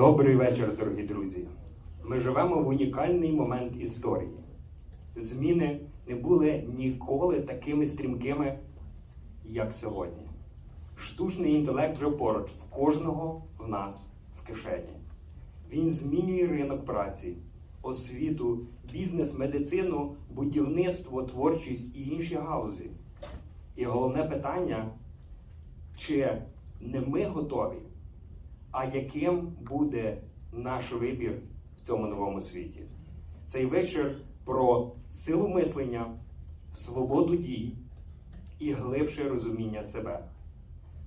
Добрий вечір, дорогі друзі. Ми живемо в унікальний момент історії. Зміни не були ніколи такими стрімкими, як сьогодні. Штучний інтелект вже поруч в кожного в нас в кишені. Він змінює ринок праці, освіту, бізнес, медицину, будівництво, творчість і інші галузі. І головне питання, чи не ми готові, а яким буде наш вибір в цьому новому світі? Цей вечір про силу мислення, свободу дій і глибше розуміння себе,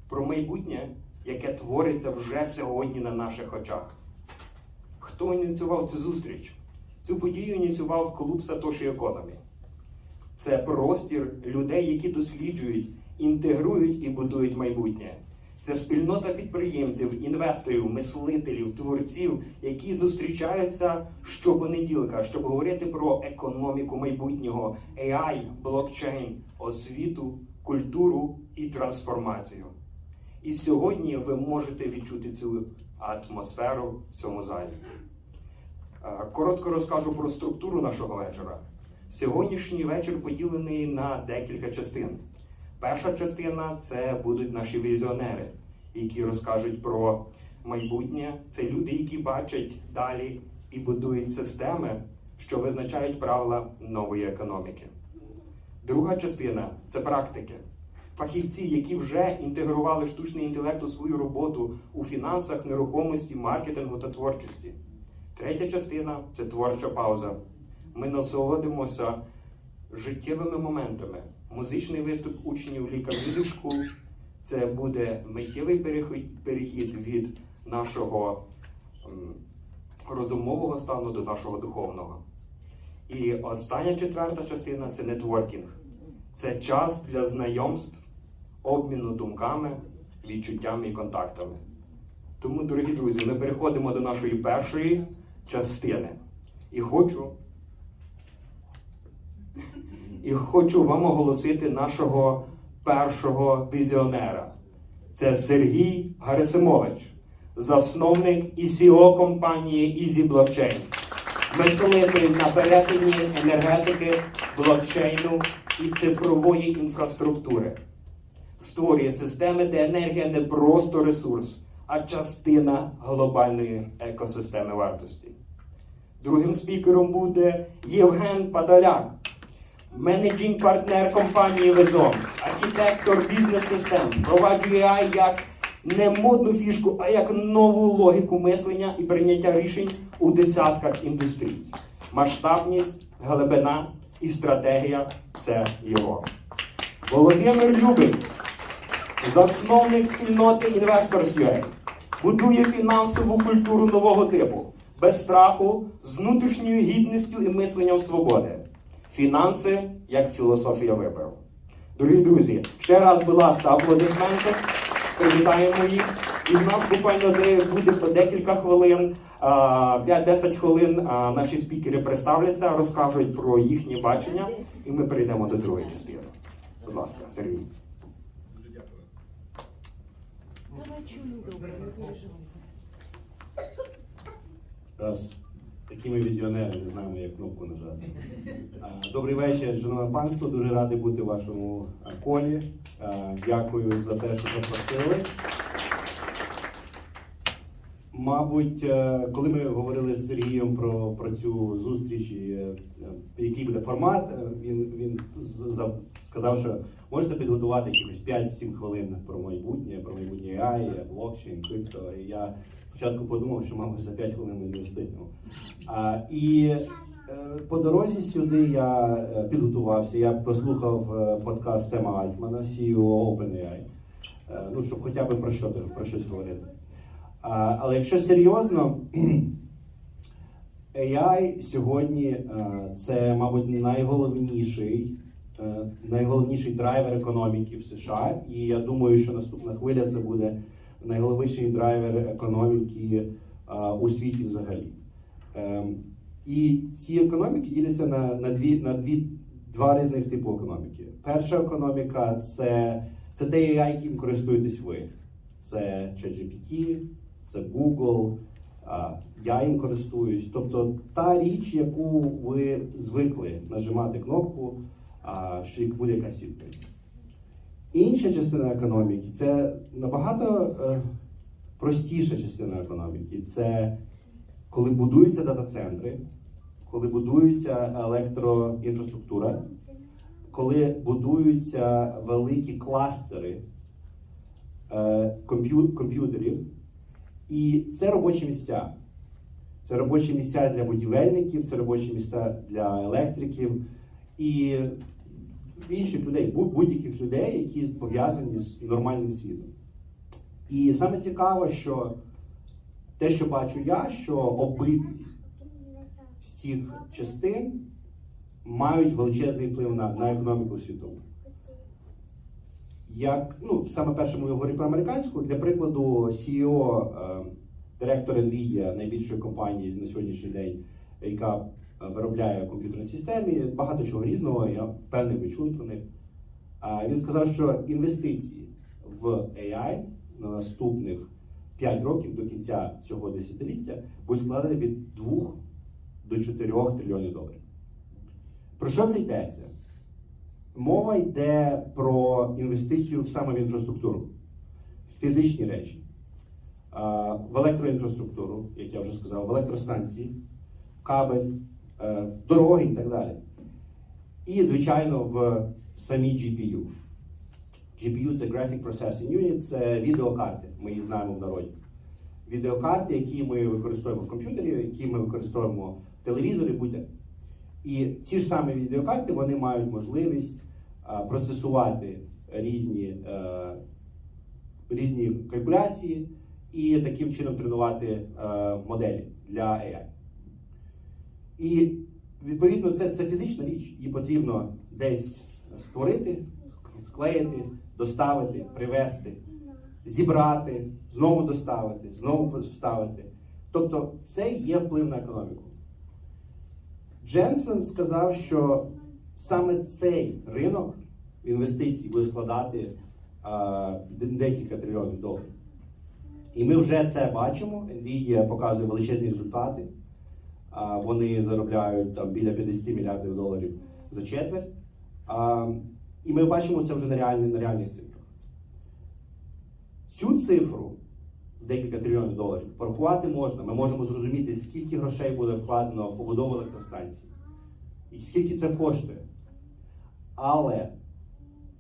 про майбутнє, яке твориться вже сьогодні на наших очах. Хто ініціював цю зустріч? Цю подію ініціював клуб Сатоші Економі. Це простір людей, які досліджують, інтегрують і будують майбутнє. Це спільнота підприємців, інвесторів, мислителів, творців, які зустрічаються щопонеділка, щоб говорити про економіку майбутнього, AI, блокчейн, освіту, культуру і трансформацію. І сьогодні ви можете відчути цю атмосферу в цьому залі. Е, Коротко розкажу про структуру нашого вечора. Сьогоднішній вечір поділений на декілька частин. Перша частина це будуть наші візіонери, які розкажуть про майбутнє. Це люди, які бачать далі і будують системи, що визначають правила нової економіки. Друга частина це практики. Фахівці, які вже інтегрували штучний інтелект у свою роботу у фінансах, нерухомості, маркетингу та творчості. Третя частина це творча пауза. Ми насолодимося життєвими моментами. Музичний виступ учнів Ліка Music це буде миттєвий перехід від нашого розумового стану до нашого духовного. І остання четверта частина це нетворкінг. Це час для знайомств, обміну думками, відчуттями і контактами. Тому, дорогі друзі, ми переходимо до нашої першої частини. І хочу, і хочу вам оголосити нашого першого візіонера. Це Сергій Гарисимович, засновник і CEO компанії Easy Blockchain, мислитель на перетині енергетики, блокчейну і цифрової інфраструктури. Створює системи, де енергія не просто ресурс, а частина глобальної екосистеми вартості. Другим спікером буде Євген Падаляк, менеджинг партнер компанії Везом, архітектор бізнес-систем, впроваджує AI як не модну фішку, а як нову логіку мислення і прийняття рішень у десятках індустрій. Масштабність, глибина і стратегія це його. Володимир Любий, засновник спільноти Investors.ua, будує фінансову культуру нового типу, без страху, з внутрішньою гідністю і мисленням свободи. Фінанси як філософія вибору. Дорогі друзі, ще раз, будь ласка, аплодисменти. Привітаємо їх. І в нас буквально буде по декілька хвилин, а, 5-10 хвилин наші спікери представляться, розкажуть про їхнє бачення, і ми перейдемо до другої частини. Будь ласка, Сергій. Давай чую добре, не переживай. Раз такі ми візіонери, не знаємо, як кнопку нажати. Добрий вечір, шановне панство. Дуже радий бути в вашому колі. Дякую за те, що запросили. Мабуть, е, коли ми говорили з Сергієм про, про цю зустріч, і, е, який буде формат, е, він, він сказав, що можете підготувати якихось 5-7 хвилин про майбутнє, про майбутнє AI, блокчейн, крипто. І я спочатку подумав, що, мабуть, за 5 хвилин ми не встигнемо. А, і по дорозі сюди я підготувався. Я послухав е, подкаст Сема Альтмана, CEO OpenAI. Ну, щоб хоча б про що про щось говорити. Але якщо серйозно, AI сьогодні е, це, мабуть, найголовніший, е, найголовніший драйвер економіки в США. І я думаю, що наступна хвиля це буде найголовніший драйвер економіки е, у світі взагалі. Ем, І ці економіки діляться на, на дві на дві два різних типу економіки. Перша економіка це, це те яким користуєтесь ви. Це ChatGPT, це Google, я їм користуюсь. Тобто та річ, яку ви звикли нажимати кнопку, що буде якась відповідь. Інша частина економіки це набагато е, простіша частина економіки. Це коли будуються дата-центри, коли будується електроінфраструктура, коли будуються великі кластери е, комп'ю- комп'ютерів, і це робочі місця. Це робочі місця для будівельників, це робочі місця для електриків і інших людей, будь-яких людей, які пов'язані з нормальним світом. І саме цікаво, що те, що бачу я, що обидві з цих частин мають величезний вплив на, на економіку світову. Як, ну, саме перше ми говоримо про американську, для прикладу, CEO, е, директор NVIDIA, найбільшої компанії на сьогоднішній день, яка виробляє комп'ютерні системи, багато чого різного, я впевнений, ви чули про них. Він сказав, що інвестиції в AI на наступних 5 років до кінця цього десятиліття будуть складені від 2 до 4 трильйонів доларів. Про що це йдеться? Мова йде про інвестицію саме в інфраструктуру, в фізичні речі, в електроінфраструктуру, як я вже сказав, в електростанції, кабель, е, дороги і так далі. І, звичайно, в самі GPU. GPU це Graphic Processing Unit, це відеокарти, ми їх знаємо в народі. Відеокарти, які ми використовуємо в комп'ютері, які ми використовуємо в телевізорі, будь-де. І ці ж самі відеокарти вони мають можливість процесувати різні, е, різні калькуляції і таким чином тренувати е, моделі для AI. І відповідно це, це фізична річ, її потрібно десь створити, склеїти, доставити, привезти, зібрати, знову доставити, знову вставити. Тобто це є вплив на економіку. Дженсен сказав, що саме цей ринок інвестицій буде складати а, декілька трильйонів доларів. І ми вже це бачимо. Nvidia показує величезні результати. А, Вони заробляють там біля 50 мільярдів доларів за четверть. А, І ми бачимо це вже на, реальні, на реальних цифрах. Цю цифру декілька трильйонів доларів порахувати можна. Ми можемо зрозуміти, скільки грошей буде вкладено в побудову електростанцій, і скільки це коштує. Але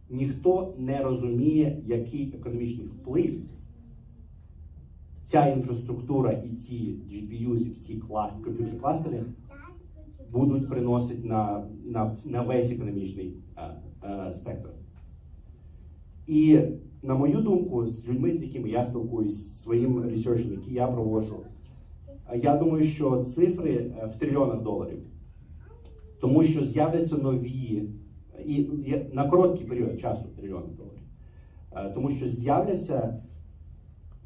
ніхто не розуміє, який економічний вплив ця інфраструктура і ці GPUs, і всі клас, комп'ютерні кластери будуть приносити на, на, на весь економічний е, е, спектр. І на мою думку, з людьми, з якими я спілкуюсь, з своїм ресерчем, який я проводжу, е, я думаю, що цифри е, в трильйонах доларів, тому що з'являться нові і і на короткий період часу трильйони доларів, Е, тому що з'являться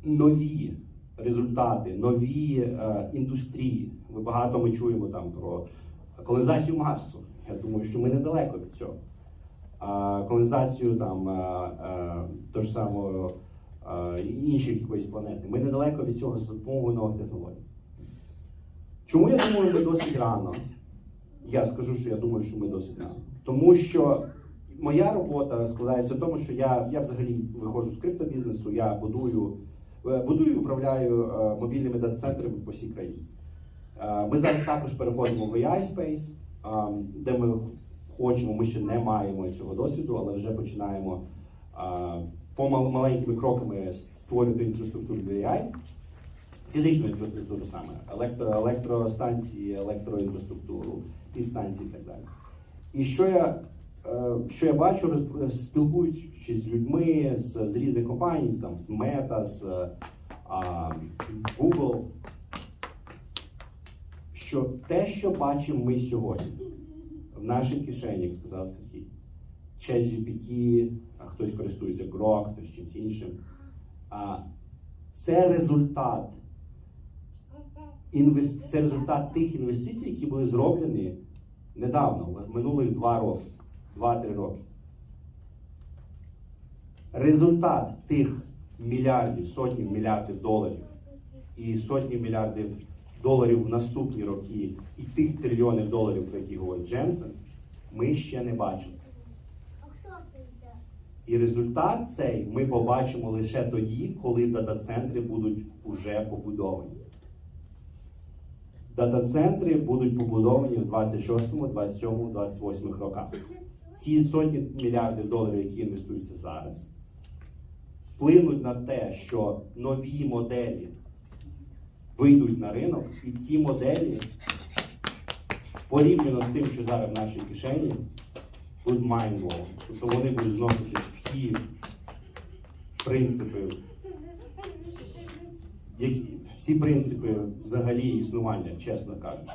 нові результати, нові е, індустрії. Ми багато ми чуємо там про колонізацію Марсу. Я думаю, що ми недалеко від цього. А колонізацію там е, е, ж самого е, інших якоїсь планети. Ми недалеко від цього за допомогою нових технологій. Чому я думаю, ми досить рано? Я скажу, що я думаю, що ми досить рано. Тому що моя робота складається в тому, що я, я взагалі виходжу з криптобізнесу, я будую, будую і управляю мобільними дата-центрами по всій країні. Ми зараз також переходимо в AI Space, е, де ми хочемо, ми ще не маємо цього досвіду, але вже починаємо е, помал- маленькими кроками створювати інфраструктуру для AI. Фізичну інфраструктуру саме, електро, електростанції, електроінфраструктуру, підстанції і так далі. І що я, е, що я бачу, спілкуючись з людьми з, з різних компаній, з, там, з Meta, з а, Google, що те, що бачимо ми сьогодні нашій кишені, як сказав Сергій, ChatGPT, а хтось користується Grok, хтось чимось іншим. А, це результат це результат тих інвестицій, які були зроблені недавно, минулих два роки, два-три роки. Результат тих мільярдів, сотні мільярдів доларів, і сотні мільярдів доларів в наступні роки, і тих трильйонів доларів, про які говорить Дженсен, ми ще не бачимо. І результат цей ми побачимо лише тоді, коли дата-центри будуть уже побудовані. Дата-центри будуть побудовані в 26, 27, 28 роках. Ці сотні мільярдів доларів, які інвестуються зараз, вплинуть на те, що нові моделі вийдуть на ринок, і ці моделі порівняно з тим, що зараз в нашій кишені, будуть mindblowing. Тобто вони будуть зносити всі принципи, які, всі принципи взагалі існування, чесно кажучи.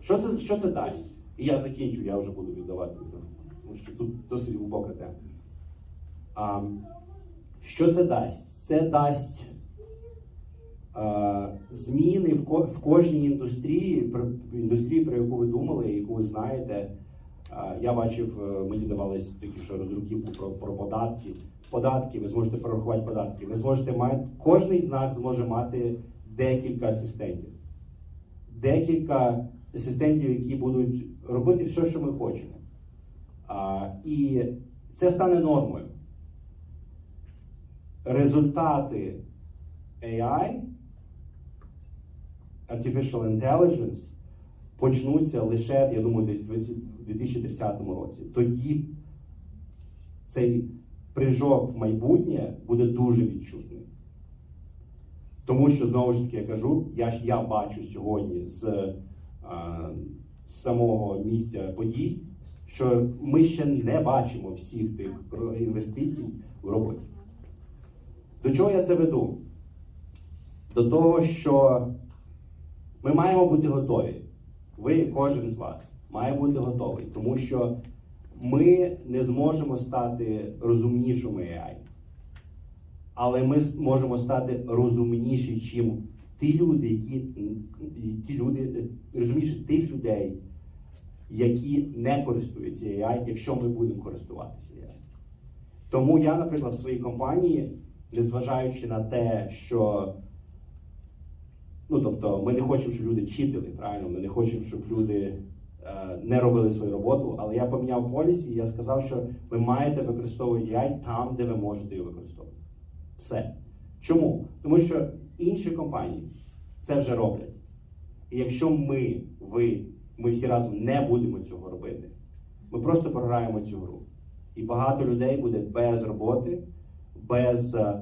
Що це, що це дасть? І я закінчу, я вже буду віддавати тому що тут досить глибока тема. А, що це дасть? Це дасть зміни в, ко- в кожній індустрії, індустрії, про яку ви думали, яку ви знаєте. Я бачив, е, мені давались тільки що роздруківку про, про податки. Податки, ви зможете порахувати податки. Ви зможете мати, кожний з нас зможе мати декілька асистентів. Декілька асистентів, які будуть робити все, що ми хочемо. А, і це стане нормою. Результати AI, Artificial Intelligence, почнуться лише, я думаю, десь в 2030 році. Тоді цей прыжок в майбутнє буде дуже відчутний. Тому що, знову ж таки, я кажу, я, ж- я бачу сьогодні з, а, з самого місця подій, що ми ще не бачимо всіх тих інвестицій в роботі. До чого я це веду? До того, що ми маємо бути готові. Ви, кожен з вас, має бути готовий, тому що ми не зможемо стати розумнішими AI. Але ми зможемо стати розумніші, чим ті люди, які ті люди, розумніші тих людей, які не користуються AI, якщо ми будемо користуватися AI. Тому я, наприклад, в своїй компанії, незважаючи на те, що Ну, тобто, ми не хочемо, щоб люди читили, правильно? Ми не хочемо, щоб люди е, не робили свою роботу. Але я поміняв полісі, і я сказав, що ви маєте використовувати AI там, де ви можете його використовувати. Все. Чому? Тому що інші компанії це вже роблять. І якщо ми, ви, ми всі разом не будемо цього робити, ми просто програємо цю гру. І багато людей буде без роботи, без е,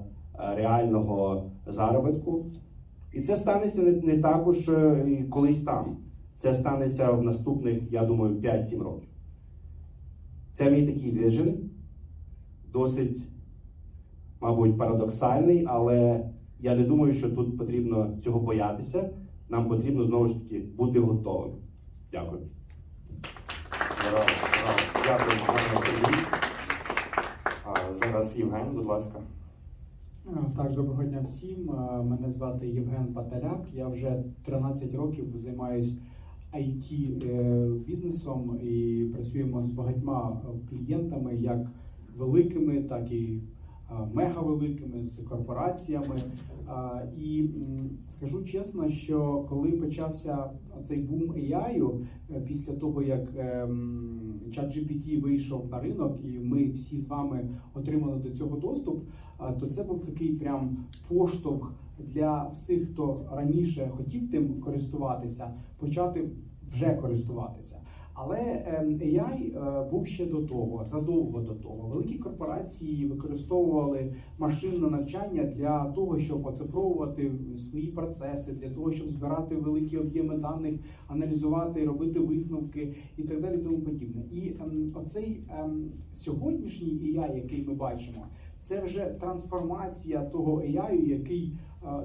реального заробітку. І це станеться не, не також е, колись там. Це станеться в наступних, я думаю, 5-7 років. Це мій такий віжен, досить, мабуть, парадоксальний, але я не думаю, що тут потрібно цього боятися. Нам потрібно знову ж таки бути готовим. Дякую. Браво, браво. Дякую, Сергій. Зараз Євген, будь ласка. А, Так, доброго дня всім. Мене звати Євген Паталяк. Я вже 13 років займаюсь it е, бізнесом і працюємо з багатьма е, клієнтами, як великими, так і мегавеликими, з корпораціями. І скажу чесно, що коли почався цей бум AI, е, після того як ем, ChatGPT вийшов на ринок, і ми всі з вами отримали до цього доступ, то це був такий прям поштовх для всіх, хто раніше хотів тим користуватися, почати вже користуватися. Але ем, AI е, був ще до того, задовго до того. Великі корпорації використовували машинне навчання для того, щоб оцифровувати свої процеси, для того, щоб збирати великі об'єми даних, аналізувати, робити висновки і так далі. Тому подібне. І ем, оцей ем, сьогоднішній AI, який ми бачимо, це вже трансформація того AI, який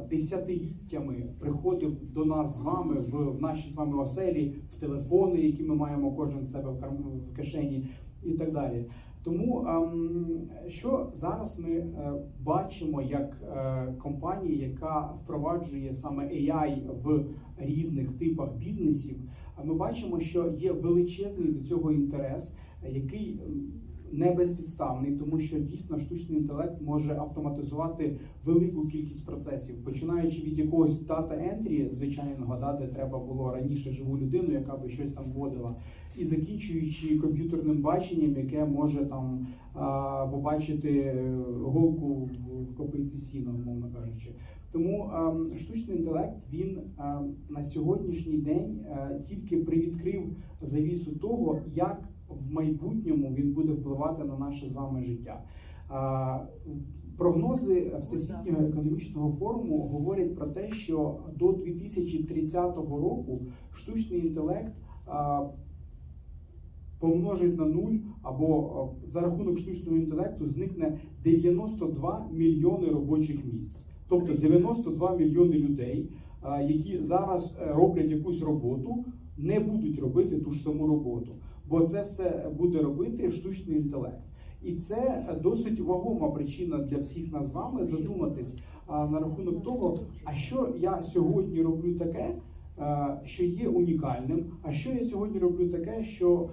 десятиліттями приходив до нас з вами в, в наші з вами оселі, в телефони, які ми маємо кожен себе в, карм- в кишені, і так далі. Тому ем, що зараз ми е, бачимо як е, компанія, яка впроваджує саме AI в різних типах бізнесів, ми бачимо, що є величезний до цього інтерес, який не безпідставний, тому що дійсно штучний інтелект може автоматизувати велику кількість процесів, починаючи від якогось дата ентрі звичайного, да, де треба було раніше живу людину, яка би щось там вводила, і закінчуючи комп'ютерним баченням, яке може там а, побачити голку в- копиці сіна, умовно кажучи. Тому ем, штучний інтелект він ем, на сьогоднішній день е, тільки привідкрив завісу того, як в майбутньому він буде впливати на наше з вами життя. Прогнози Всесвітнього економічного форуму говорять про те, що до 2030 року штучний інтелект помножить на нуль або за рахунок штучного інтелекту зникне 92 мільйони робочих місць. Тобто 92 мільйони людей, які зараз е, роблять якусь роботу, не будуть робити ту ж саму роботу, бо це все буде робити штучний інтелект. І це досить вагома причина для всіх нас з вами задуматись на рахунок того, а що я сьогодні роблю таке, що є унікальним, а що я сьогодні роблю таке, що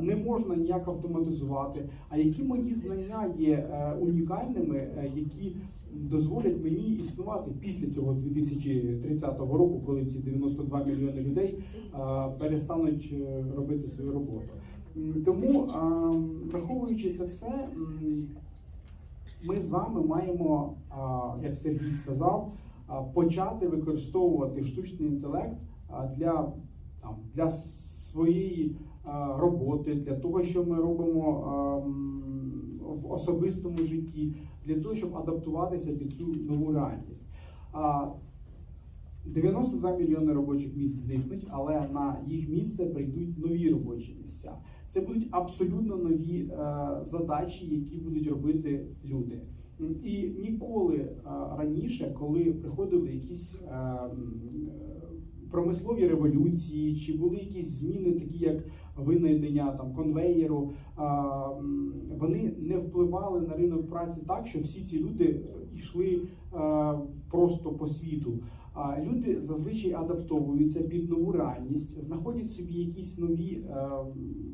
не можна ніяк автоматизувати, а які мої знання є е, унікальними, е, які дозволять мені існувати після цього 2030 року, коли ці 92 мільйони людей перестануть е, робити свою роботу. Тому, враховуючи це все, ми з вами маємо, як Сергій сказав, почати використовувати штучний інтелект для, там, для своєї роботи, для того, що ми робимо особистому житті, для того, щоб адаптуватися під цю нову реальність. 92 мільйони робочих місць зникнуть, але на їх місце прийдуть нові робочі місця. Це будуть абсолютно нові е, задачі, які будуть робити люди. І ніколи е, раніше, коли приходили якісь е, промислові революції, чи були якісь зміни, такі як винайдення там конвеєру, вони не впливали на ринок праці так, що всі ці люди йшли просто по світу. А люди зазвичай адаптовуються під нову реальність, знаходять собі якісь нові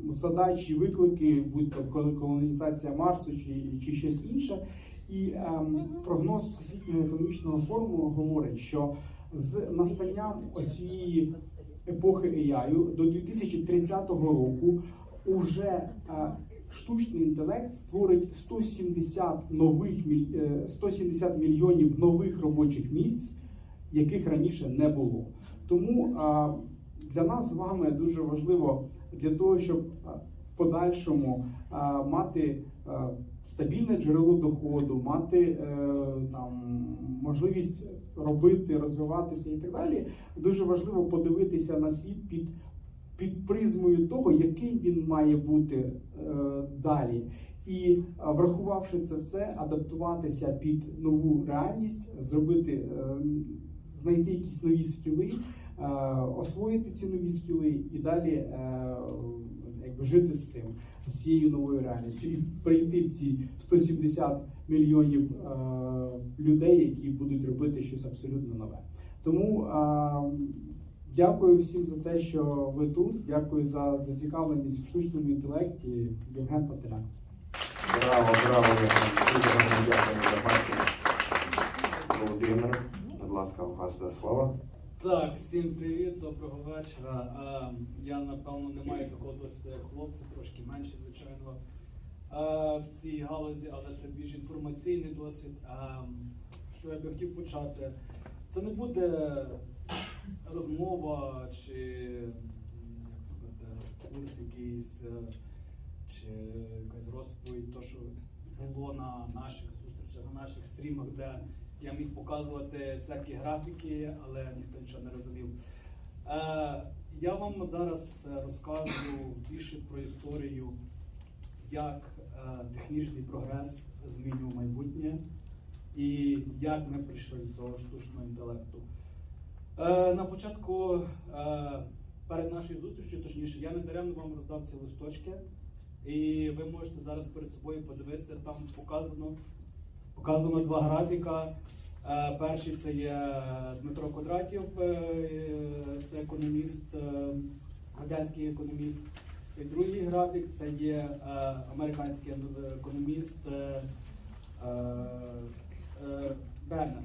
задачі, виклики, будь то колонізація Марсу чи, чи щось інше. І ем, прогноз Всесвітнього економічного форуму говорить, що з настанням оцієї епохи AI до 2030 року уже е, штучний інтелект створить 170 нових міль- е, 170 мільйонів нових робочих місць, яких раніше не було. Тому для нас з вами дуже важливо для того, щоб в подальшому мати стабільне джерело доходу, мати е, там можливість робити, розвиватися і так далі. Дуже важливо подивитися на світ під. Під призмою того, яким він має бути е, далі, і врахувавши це все, адаптуватися під нову реальність, зробити, е, знайти якісь нові скіли, е, освоїти ці нові скіли і далі е, якби жити з цим, з цією новою реальністю, і прийти в ці 170 мільйонів е, людей, які будуть робити щось абсолютно нове. Тому е, дякую всім за те, що ви тут. Дякую за зацікавленість в штучному інтелекті. Євген Пателяк. Браво, браво, дякую за бачення. Володимир, будь ласка, у вас за слово. Так, всім привіт, доброго вечора. А, я напевно не маю такого досвіду, як хлопці, трошки менше, звичайно, а, в цій галузі, але це більш інформаційний досвід. А, що я би хотів почати? Це не буде розмова чи як сказати, курс якийсь, е, чи якась розповідь, то що було на наших зустрічах, на наших стрімах, де я міг показувати всякі графіки, але ніхто нічого не розумів. Е, я вам зараз розкажу більше про історію, як е, технічний прогрес змінював майбутнє і як ми прийшли до цього штучного інтелекту. Е, на початку, е, перед нашою зустрічю, точніше, я не даремно вам роздав ці листочки, і ви можете зараз перед собою подивитися, там показано, показано два графіка. Е, Перший це є Дмитро Квадратів, е, це економіст, е, радянський економіст. І другий графік це є американський економіст Бернер.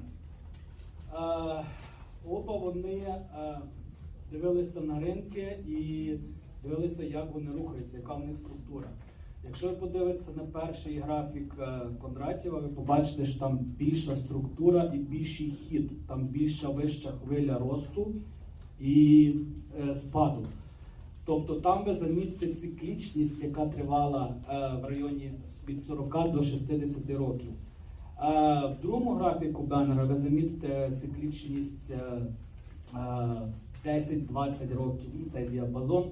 Оба вони дивилися на ринки і дивилися, як вони рухаються, яка в них структура. Якщо ви подивитеся на перший графік е, Кондратєва, ви побачите, що там більша структура і більший хід, там більша вища хвиля росту і е, спаду. Тобто там ви замітите циклічність, яка тривала е, в районі від 40 до 60 років. В другому графіку Беннера ви замітите циклічність е, е, 10-20 років, ну, цей діапазон.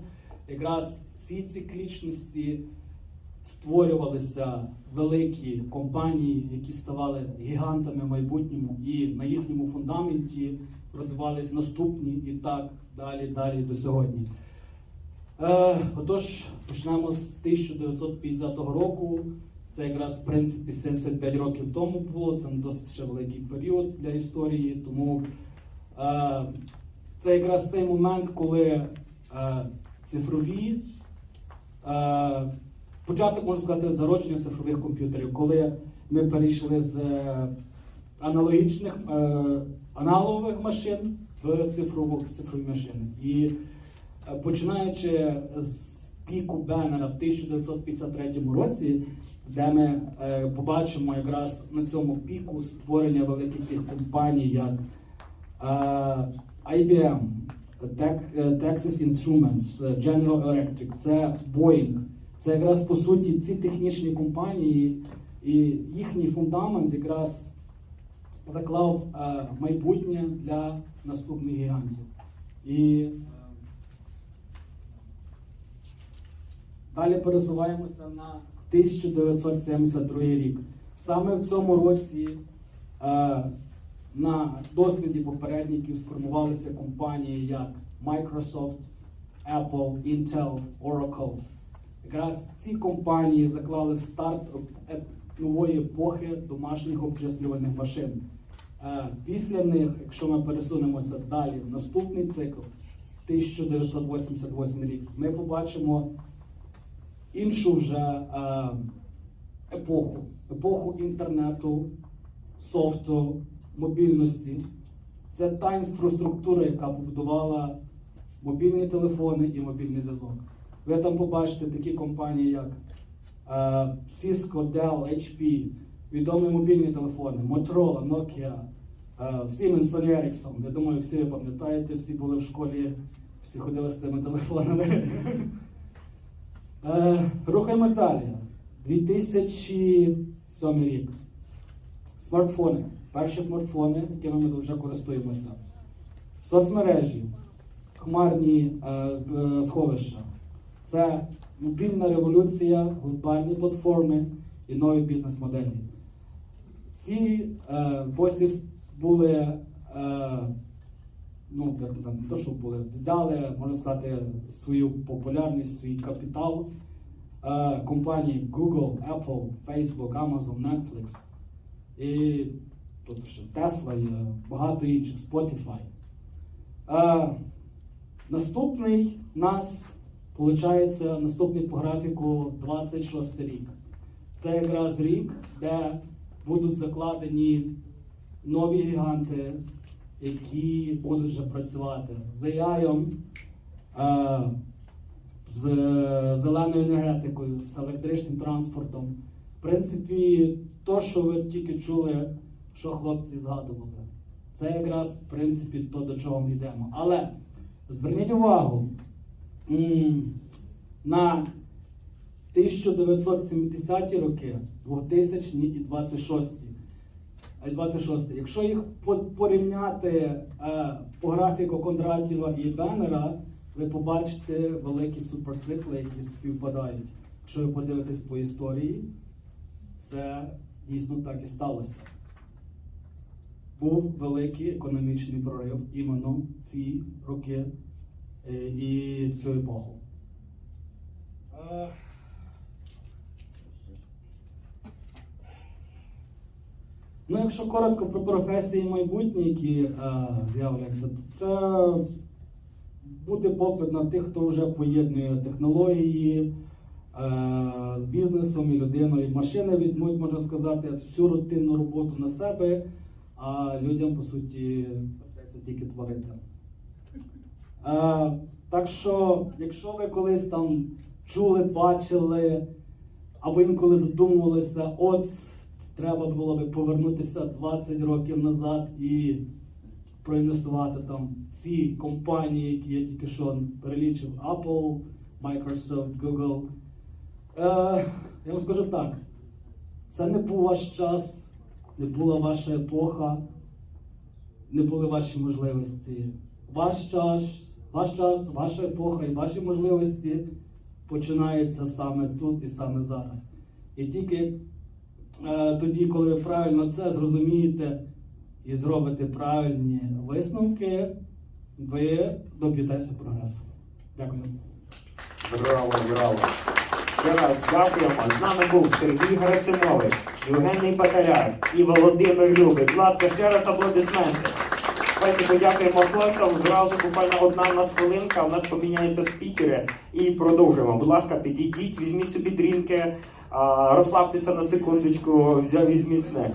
Якраз в цій циклічності створювалися великі компанії, які ставали гігантами в майбутньому, і на їхньому фундаменті розвивались наступні і так далі, далі до сьогодні. Е, отож, почнемо з 1950 року. Це якраз в принципі 75 років тому було. Це досить ще великий період для історії. Тому е, це якраз цей момент, коли е, цифрові е, початок можна сказати зародження цифрових комп'ютерів, коли ми перейшли з е, аналогічних е, аналогових машин в цифрову в цифрові машини. І Е, починаючи з піку Беннера в 1953 році, де ми побачимо якраз на цьому піку створення великих тих компаній, як IBM, Tex- Texas Instruments, General Electric, це Boeing. Це якраз по суті ці технічні компанії і їхній фундамент якраз заклав е, майбутнє для наступних гігантів. І е, Далі пересуваємося на 1972 рік. Саме в цьому році е, на досвіді попередників сформувалися компанії як Microsoft, Apple, Intel, Oracle. Якраз ці компанії заклали старт нової епохи домашніх обчислювальних машин. Е, Після них, якщо ми пересунемося далі в наступний цикл, 1988 рік, ми побачимо іншу вже е, епоху, епоху інтернету, софту, мобільності. Це та інфраструктура, яка побудувала мобільні телефони і мобільний зв'язок. Ви там побачите такі компанії, як е, Cisco, Dell, HP, відомі мобільні телефони, Motorola, Nokia, е, Siemens, Sony Ericsson. Я думаю, всі ви пам'ятаєте, всі були в школі, всі ходили з тими телефонами. Е, рухаємось далі. 2007 рік. Смартфони. Перші смартфони, якими ми вже користуємося. Соцмережі, хмарні е, е, сховища. Це мобільна революція, глобальні платформи і нові бізнес-моделі. Ці е, посі були е, ну, як не то, що були, взяли, можна сказати, свою популярність, свій капітал е, компанії Google, Apple, Facebook, Amazon, Netflix. І тут ще Tesla є, багато інших, Spotify. Е, наступний нас, виходить, наступний по графіку 26 рік. Це якраз рік, де будуть закладені нові гіганти, які будуть вже працювати з AI, е, з зеленою енергетикою, з електричним транспортом. В принципі, то, що ви тільки чули, що хлопці згадували, це якраз в принципі то, до чого ми йдемо. Але зверніть увагу на 1970 ті роки, 2000 і 26. Е, 26. Якщо їх порівняти е, по графіку Кондратєва і Беннера, ви побачите великі суперцикли, які співпадають. Якщо ви подивитесь по історії, це дійсно так і сталося. Був великий економічний прорив іменно ці роки і цю епоху. Е, Ну, якщо коротко про професії майбутні, які е, з'являться, то це бути попит на тих, хто вже поєднує технології е, з бізнесом і людиною. Машини візьмуть, можна сказати, всю рутинну роботу на себе, а людям, по суті, придеться тільки творити. Е, так що, якщо ви колись там чули, бачили, або інколи задумувалися, от треба було би повернутися 20 років назад і проінвестувати там в ці компанії, які я тільки що перелічив: Apple, Microsoft, Google. Е, я вам скажу так: це не був ваш час, не була ваша епоха, не були ваші можливості. Ваш час, ваш час, ваша епоха і ваші можливості починаються саме тут і саме зараз. І тільки е, тоді, коли ви правильно це зрозумієте і зробите правильні висновки, ви доб'єтеся прогресу. Дякую. Браво, браво. Ще раз дякуємо. З нами був Сергій Герасимович, Євгеній Баталяк і Володимир Любий. Будь ласка, ще раз аплодисменти. Давайте подякуємо хлопцям. Зразу буквально одна в нас хвилинка. У нас поміняються спікери і продовжуємо. Будь ласка, підійдіть, візьміть собі дрінки, розслабтеся на секундочку, візьміть снег.